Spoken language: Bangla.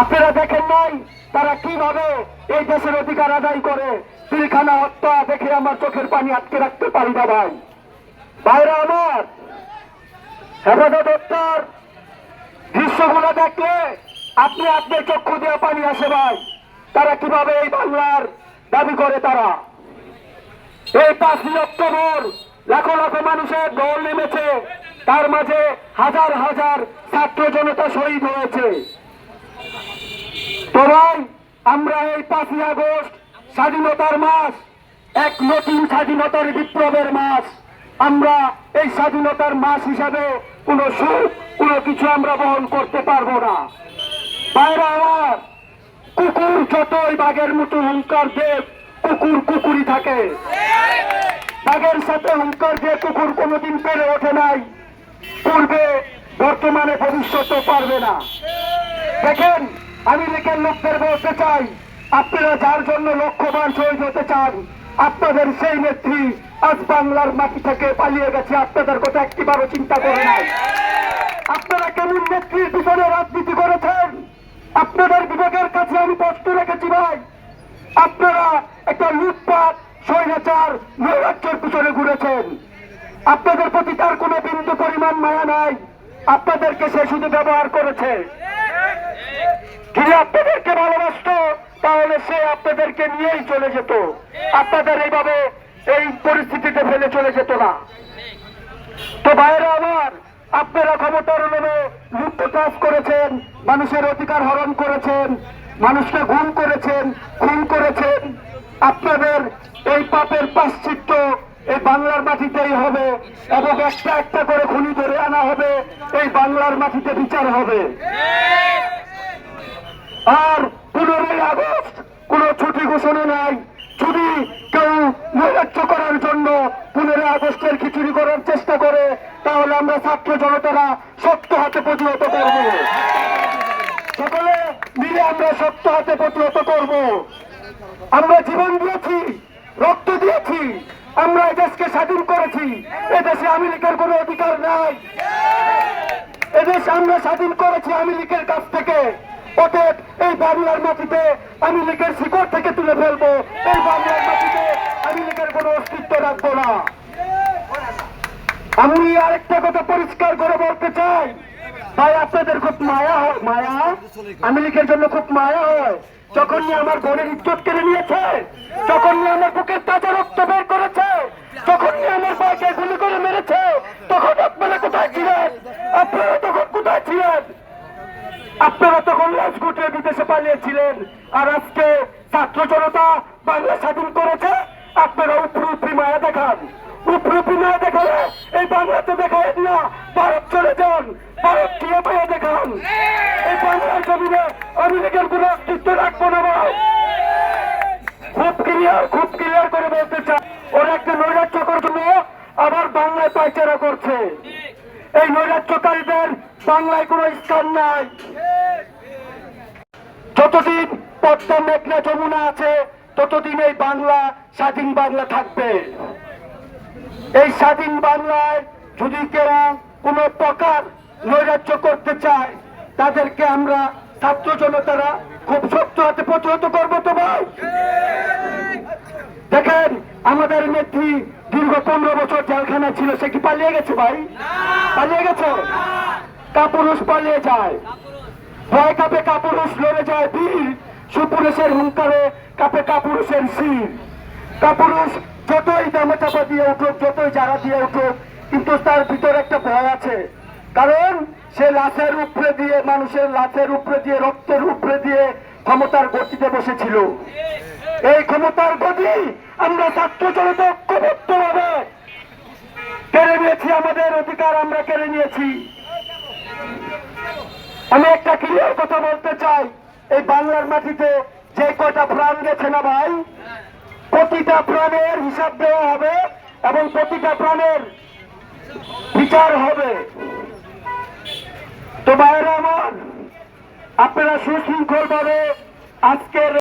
আপনারা দেখেন নাই তারা কীভাবে এই দেশের অধিকার আদায় করে। পিলখানা হত্যা দেখে আমার চোখের পানি আটকে রাখতে পারি না ভাই। ভাইরা আমার, হেফাজত হত্যার দৃশ্যগুলো দেখলে আপনি আপনার চক্ষু দিয়ে পানি আসে ভাই। তারা কীভাবে এই বাংলার দাবি করে তারা? এই পাঁচই অক্টোবর লাখো লাখো মানুষের দল নেমেছে। তার মাঝে হাজার হাজার ছাত্র জনতা শহীদ হয়েছে। ভাই আমরা এই পাঁচই আগস্ট স্বাধীনতার মাস, এক নতুন স্বাধীনতার বিপ্লবের মাস। আমরা এই স্বাধীনতার মাস হিসাবে কোনো সুখ, কোনো কিছু আমরা বহন করতে পারব না। বাইরে আমার কুকুর যতই বাঘের মতো হুঙ্কার দেব কুকুর কুকুরই থাকে। বাঘের সাথে হুঙ্কার দিয়ে কুকুর কোনোদিন পেরে ওঠে নাই। পূর্বে বর্তমানে ভবিষ্যতে পারবে না। দেখেন আমি লেখের লোকদের বলতে চাই, আপনারা যার জন্য লক্ষ্যবান শহীদ হতে চান, আপনাদের সেই নেত্রী আজ বাংলার মাটি থেকে পালিয়ে গেছে, আপনাদের কথা একটিবারও চিন্তা করে নাই। আপনারা কেমন নেত্রীর পিছনে রাজনীতি করেছেন? আপনাদের বিবেকের কাছে আমি প্রশ্ন রেখেছি ভাই। আপনারা একটা লুটপাট, স্বৈরাচার, নৈরাজ্যের পিছনে ঘুরেছেন। আপনাদের প্রতি তার কোনো বিন্দু পরিমাণ মায়া নাই। আপনাদেরকে সে শুধু ব্যবহার করেছে। যদি আপনাদেরকে ভালোবাসতো, তাহলে সে আপনাদেরকে নিয়েই চলে যেত। আপনাদের এইভাবে এই পরিস্থিতিতে ফেলে চলে যেত না। তো বাইরে আবার আপনারা ক্ষমতার লোভে লুপ্ত কাজ করেছেন, মানুষের অধিকার হরণ করেছেন, মানুষকে গুম করেছেন, খুন করেছেন। আপনাদের এই পাপের পাশ্চিত্য এই বাংলার মাটিতেই হবে এবং একটা একটা করে খুনি ধরে আনা হবে, এই বাংলার মাটিতে বিচার হবে। আর পনেরোই আগস্ট কোন ছুটি ঘোষণা নাই। যদি কেউ নৈরাজ্য করার জন্য পনেরোই আগস্টের খিচুড়ি করার চেষ্টা করে, তাহলে আমরা ছাত্র জনতারা শক্ত হাতে প্রতিহত করব। সকলে মিলে আমরা শক্ত হাতে প্রতিহত করব। আমরা জীবন দিয়েছি, রক্ত দিয়েছি, আমরা এই দেশকে স্বাধীন করেছি। এদেশে আমি লীগের কোনো অধিকার নাই। এদেশ আমরা স্বাধীন করেছি আমি লীগের কাছ থেকে। অতএব এই বাংলার মাটিতে আমি লীগের শিকড় থেকে তুলে ফেলব। এই বাংলার মাটিতে আমি লীগের কোনো অস্তিত্ব রাখব না। আমি আরেকটা কথা পরিষ্কার করে বলতে চাই। ভাই, আপনাদের খুব মায়া হয়, মায়া? আমি লীগের জন্য খুব মায়া হয়। যখন আমার বোনের ইজ্জত কেড়ে নিয়েছে, যখন আমার বুকের তাজা রক্ত বের করেছে, যখন আমার বাইকে গুলি করে মেরেছে, তখন আপনারা কোথায় ছিলেন? আপনারা তখন কোথায় ছিলেন? আপনারা তখন গুটিয়ে বিদেশে পালিয়েছিলেন। আর আজকে ছাত্র জনতা বাংলা স্বাধীন করেছে, আপনারা উপরি মায়া দেখান। মায়া দেখালে এই বাংলাতে না, ভারত চলে যান। ভারত মায়া দেখান। এই বাংলার জমিনে আমি কোনো অস্তিত্ব রাখব না খুব ক্লিয়ার খুব ক্লিয়ার করে বলতে চাই, ওরা একটা নৈরাজ্য জন্য আবার বাংলায় পাইচারা করছে। এই নৈরাজ্যকারীদের বাংলায় কোনো স্থান নাই। যতদিন পদ্মা মেঘনা যমুনা আছে, ততদিন এই বাংলা, স্বাধীন বাংলা থাকবে। এই স্বাধীন বাংলায় যদি কেউ কোনো প্রকার নৈরাজ্য করতে চায়, তাদেরকে আমরা ছাত্র জনতারা খুব শক্ত হাতে প্রতিহত করব তো ভাই। দেখেন, আমাদের নেত্রী দীর্ঘ পনেরো বছর জেলখানা ছিল, সে কি পালিয়ে গেছে ভাই? পালিয়ে গেছে? কাপুরুষ পালিয়ে যায়। ভয় কাপে কাপুরুষ লড়ে যায় বীর। সুপুরুষের হুঙ্কারে কাপে কাপুরুষের শির। কাপুরুষ যতই দামে চাপা দিয়ে উঠুক, যতই যারা দিয়ে উঠুক, কিন্তু তার ভিতরে একটা ভয় আছে। কারণ সে লাশের উপরে দিয়ে, মানুষের লাশের উপরে দিয়ে, রক্তের উপরে দিয়ে ক্ষমতার গতিতে বসেছিল। এই ক্ষমতার গতি আমরা ছাত্র জনতা ঐক্যবদ্ধ কেড়ে নিয়েছি, আমাদের অধিকার আমরা কেড়ে নিয়েছি। আমি একটা ক্লিয়ার কথা বলতে চাই। এই বাংলার মাটিতে যে কয়টা প্রাণ গেছে না ভাই? প্রতিটা প্রাণের হিসাব দেওয়া হবে এবং প্রতিটা প্রাণের বিচার হবে। তো বাইরে আমার, আপনারা সুশৃঙ্খল ভাবে আজকের